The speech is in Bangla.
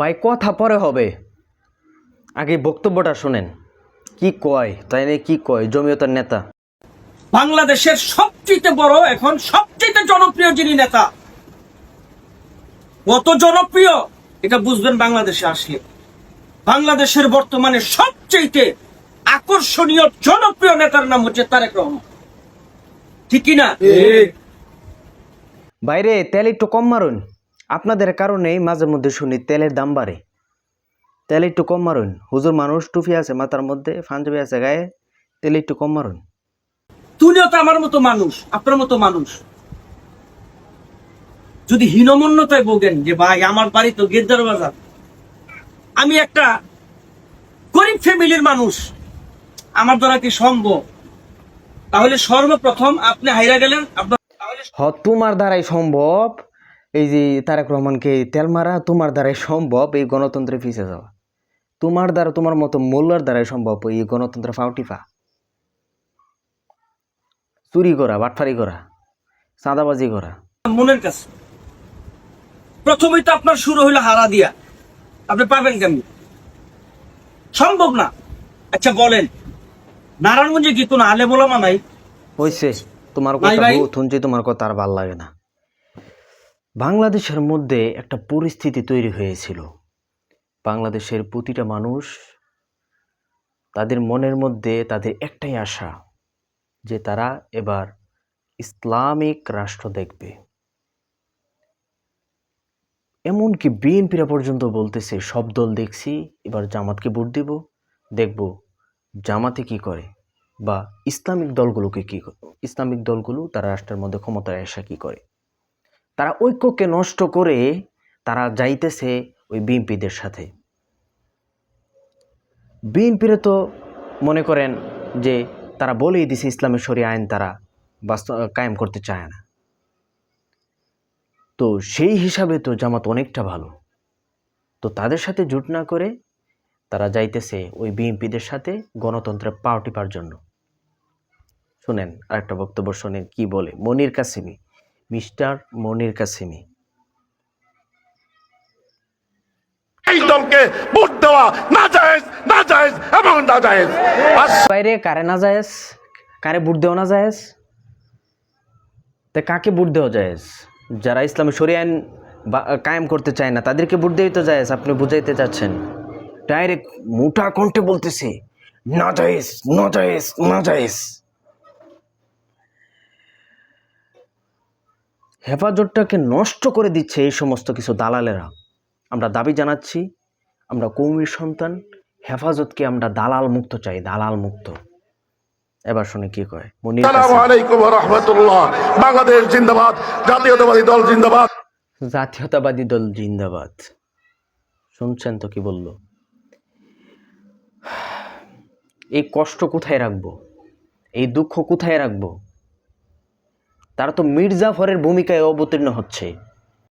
ভাই কথা পরে হবে। আগে বক্তব্যটা শোনেন। কি কয় তাই নিয়ে কি কয় জমিয়তার নেতা। বাংলাদেশের সবচেয়ে বড় এখন সবচেয়ে জনপ্রিয় যিনি নেতা কত জনপ্রিয় এটা বুঝবেন বাংলাদেশে আসলে। বাংলাদেশের বর্তমানে সবচেয়ে আকর্ষণীয় জনপ্রিয় নেতার নাম হচ্ছে তারেক রহমান। ঠিক কি না? বাইরে তেল একটু কম মারুন। আপনাদের কারণেই মাঝে মধ্যে শুনি তেলের দাম বাড়ে। তেল একটু কম মারুন। হুজুর মানুষ টুপি আছে মাথার মধ্যে পাঞ্জাবি আছে গায়ে তেল একটু কম মারুন। তুমিও তো আমার মতো মানুষ আপনার মতো মানুষ। যদি হীনমন্যতায় ভোগেন যে ভাই আমার বাড়ি তো গেদ্দার বাজার। আমি একটা গরিব ফ্যামিলির মানুষ। আমার দ্বারা কি সম্ভব? তাহলে সর্বপ্রথম আপনি হাইরা গেলেন আপনার তাহলে তোমার দ্বারাই সম্ভব। এই যে তারেক রহমানকে তেল মারা তোমার দ্বারাই সম্ভব এই গণতন্ত্রে পিছে যাওয়া। তোমার দ্বারা তোমার মতো মোল্লার দ্বারাই সম্ভব এই গণতন্ত্র ফাউটিফা চুরি করা বাটফারি করা চাঁদাবাজি করা। মনের কাছে। প্রথমেই তো আপনার শুরু হইল হারা দিয়া। আপনি পাবেন কেমনি? সম্ভব না। আচ্ছা বলেন। নারায়ণগঞ্জে কি কোনো আলে বলামা নাই? হয়েছে তোমার কথা শুনছি তোমার কথা আর ভালো লাগে না। বাংলাদেশের মধ্যে একটা পরিস্থিতি তৈরি হয়েছিল। বাংলাদেশের প্রতিটা মানুষ তাদের মনের মধ্যে তাদের একটাই আশা, যে তারা এবার ইসলামিক রাষ্ট্র দেখবে। এমনকি বিএনপিরা পর্যন্ত বলতেছে, সব দল দেখছি, এবার জামাতকে ভোট দিব, দেখব জামাতে কি করে বা ইসলামিক দলগুলোকে কি, ইসলামিক দলগুলো তারা রাষ্ট্রের মধ্যে ক্ষমতায় আসা কি করে। তারা ঐক্যকে নষ্ট করে তারা যাইতেছে ওই বিএনপিদের সাথে। বিএনপিরে তো মনে করেন যে তারা বলেই দিছে ইসলামের শরী আইন তারা বাস্তব, কায়েম করতে চায় না। তো সেই হিসাবে তো জামাত অনেকটা ভালো। তো তাদের সাথে জুট না করে তারা যাইতেছে ওই বিএনপিদের সাথে গণতন্ত্রে পাও টিপার জন্য। শুনেন আরেকটা বক্তব্য শোনেন কি বলে, মনির কাসিমি। মিস্টার মনির কাসিমি। এই দলকে ভোট দেওয়া না জায়েজ না জায়েজ এবং না জায়েজ বাইরে কারে না কারে দেওয়া তা কাকে বুট দেওয়া যারা ইসলামী শরীয় আইন বা- কায়েম করতে চায় না তাদেরকে বুট দেওয়াই তো যায়স আপনি বুঝাইতে চাচ্ছেন। ডাইরেক্ট মোটা কণ্ঠে বলতেছে না যায়স না যায়স না যায়স হেফাজতটাকে নষ্ট করে দিচ্ছে এই সমস্ত কিছু দালালেরা। আমরা দাবি জানাচ্ছি আমরা কৌমির সন্তান হেফাজতকে আমরা দালাল মুক্ত চাই দালাল মুক্ত। এবার শুনে কি কয়? মনির আলাইকুম ওয়া বাংলাদেশ জিন্দাবাদ জাতীয়তাবাদী দল জিন্দাবাদ। জাতীয়তাবাদী দল জিন্দাবাদ। শুনছেন তো কি বলল? এই কষ্ট কোথায় রাখব? এই দুঃখ কোথায় রাখব? তারা তো মির্জাফরের ভূমিকায় অবতীর্ণ হচ্ছে।